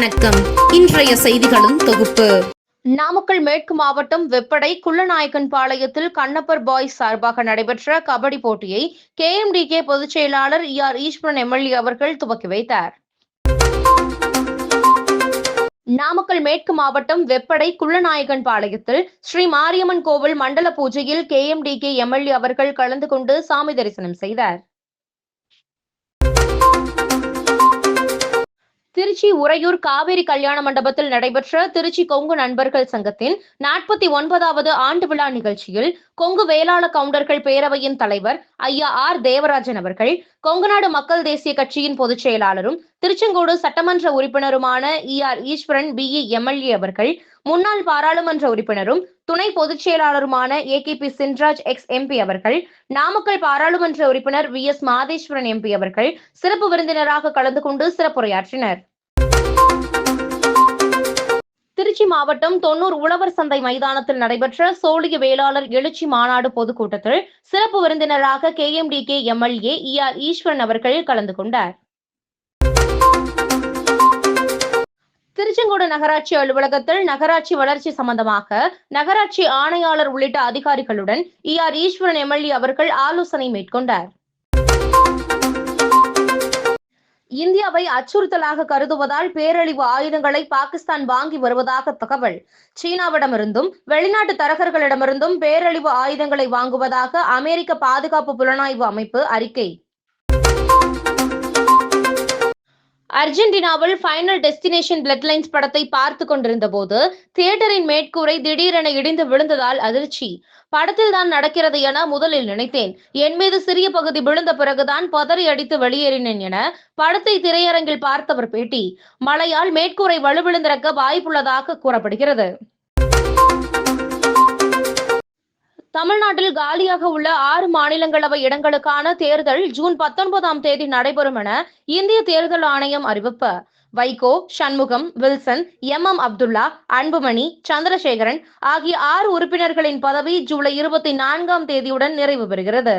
வணக்கம். இன்றைய செய்திகளும் தொகுப்பு. நாமக்கல் மேற்கு மாவட்டம் வெப்படை குள்ளநாயக்கன் பாளையத்தில் கண்ணப்பர் பாய்ஸ் சார்பாக நடைபெற்ற கபடி போட்டியை கே எம் டி கே பொதுச் செயலாளர் இ ஆர் ஈஸ்வரன் எம்எல்ஏ அவர்கள் துவக்கி வைத்தார். நாமக்கல் மேற்கு மாவட்டம் வெப்படை குள்ளநாயகன் பாளையத்தில் ஸ்ரீ மாரியம்மன் கோவில் மண்டல பூஜையில் K M D K MLA அவர்கள் கலந்து கொண்டு சாமி தரிசனம் செய்தார். திருச்சி உறையூர் காவேரி கல்யாண மண்டபத்தில் நடைபெற்ற திருச்சி கொங்கு நண்பர்கள் சங்கத்தின் நாற்பத்தி ஒன்பதாவது ஆண்டு விழா நிகழ்ச்சியில் கொங்கு வேளாள கவுண்டர்கள் பேரவையின் தலைவர் ஐயா ஆர் தேவராஜன் அவர்கள் கொங்குநாடு மக்கள் தேசிய கட்சியின் பொதுச் செயலாளரும் திருச்செங்கோடு சட்டமன்ற உறுப்பினருமான E R Eswaran BE MLA அவர்கள் முன்னாள் பாராளுமன்ற உறுப்பினரும் துணை பொதுச் செயலாளருமான A K P Chinraj ex MP அவர்கள் நாமக்கல் பாராளுமன்ற உறுப்பினர் வி எஸ் மாதேஸ்வரன் எம்பி அவர்கள் சிறப்பு விருந்தினராக கலந்து கொண்டு சிறப்புரையாற்றினர். திருச்சி மாவட்டம் தொன்னூர் உழவர் சந்தை மைதானத்தில் நடைபெற்ற சோழிய வேளாளர் எழுச்சி மாநாடு பொதுக்கூட்டத்தில் சிறப்பு விருந்தினராக KMDK MLA E R Eswaran அவர்கள் கலந்து கொண்டார். திருச்செங்கோடு நகராட்சி அலுவலகத்தில் நகராட்சி வளர்ச்சி சம்பந்தமாக நகராட்சி ஆணையாளர் உள்ளிட்ட அதிகாரிகளுடன் இ ஆர் ஈஸ்வரன் எம்எல்ஏ அவர்கள் ஆலோசனை மேற்கொண்டார். இந்தியாவை அச்சுறுத்தலாக கருதுவதால் பேரழிவு ஆயுதங்களை பாகிஸ்தான் வாங்கி வருவதாக தகவல். சீனாவிடமிருந்தும் வெளிநாட்டு தரகர்களிடமிருந்தும் பேரழிவு ஆயுதங்களை வாங்குவதாக அமெரிக்க பாதுகாப்பு புலனாய்வு அமைப்பு அறிக்கை. அர்ஜென்டினாவில் ஃபைனல் டெஸ்டினேஷன் பிளட்லைன்ஸ் படத்தை பார்த்து கொண்டிருந்த போது தியேட்டரின் மேற்கூரை திடீரென இடிந்து விழுந்ததால் அதிர்ச்சி. படத்தில் தான் நடக்கிறது என முதலில் நினைத்தேன். என் மீது சிறிய பகுதி விழுந்த பிறகுதான் பதறி அடித்து வெளியேறினேன் என படத்தை திரையரங்கில் பார்த்தவர் பேட்டி. மழையால் மேற்கூரை வலுவிழுந்திருக்க வாய்ப்புள்ளதாக கூறப்படுகிறது. தமிழ்நாட்டில் காலியாக உள்ள ஆறு மாநிலங்களவை இடங்களுக்கான தேர்தல் ஜூன் பத்தொன்பதாம் தேதி நடைபெறும் என இந்திய தேர்தல் ஆணையம் அறிவிப்பு. Vaiko Shanmugam Wilson M. M. Abdullah Anbumani Chandrasekaran ஆகிய ஆறு உறுப்பினர்களின் பதவி ஜூலை இருபத்தி நான்காம் தேதியுடன் நிறைவு பெறுகிறது.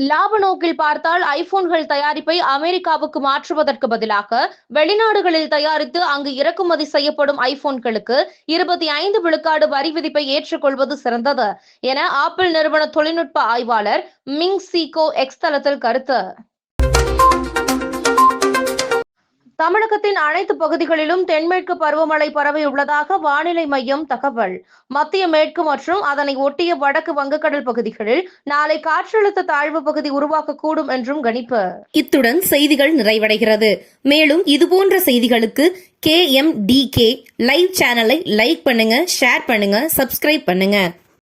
லாப நோக்கில் பார்த்தால் ஐபோன்கள் தயாரிப்பை அமெரிக்காவுக்கு மாற்றுவதற்கு பதிலாக வெளிநாடுகளில் தயாரித்து அங்கு இறக்குமதி செய்யப்படும் ஐபோன்களுக்கு இருபத்தி ஐந்து விழுக்காடு வரி விதிப்பை ஏற்றுக்கொள்வது சிறந்தது என ஆப்பிள் நிறுவன தொழில்நுட்ப ஆய்வாளர் மிங் சீகோ எக்ஸ் தளத்தில் கருத்து. தமிழகத்தின் அனைத்து பகுதிகளிலும் தென்மேற்கு பருவமழை பரவியுள்ளதாக வானிலை மையம் தகவல். மத்திய மேற்கு மற்றும் அதனை ஒட்டிய வடக்கு வங்கக்கடல் பகுதிகளில் நாளை காற்றழுத்த தாழ்வு பகுதி உருவாக்கக்கூடும் என்றும் கணிப்பு. இத்துடன் செய்திகள் நிறைவடைகிறது. மேலும் இதுபோன்ற செய்திகளுக்கு K M D K live சேனலை லைக் பண்ணுங்க ஷேர் பண்ணுங்க சப்ஸ்கிரைப் பண்ணுங்க.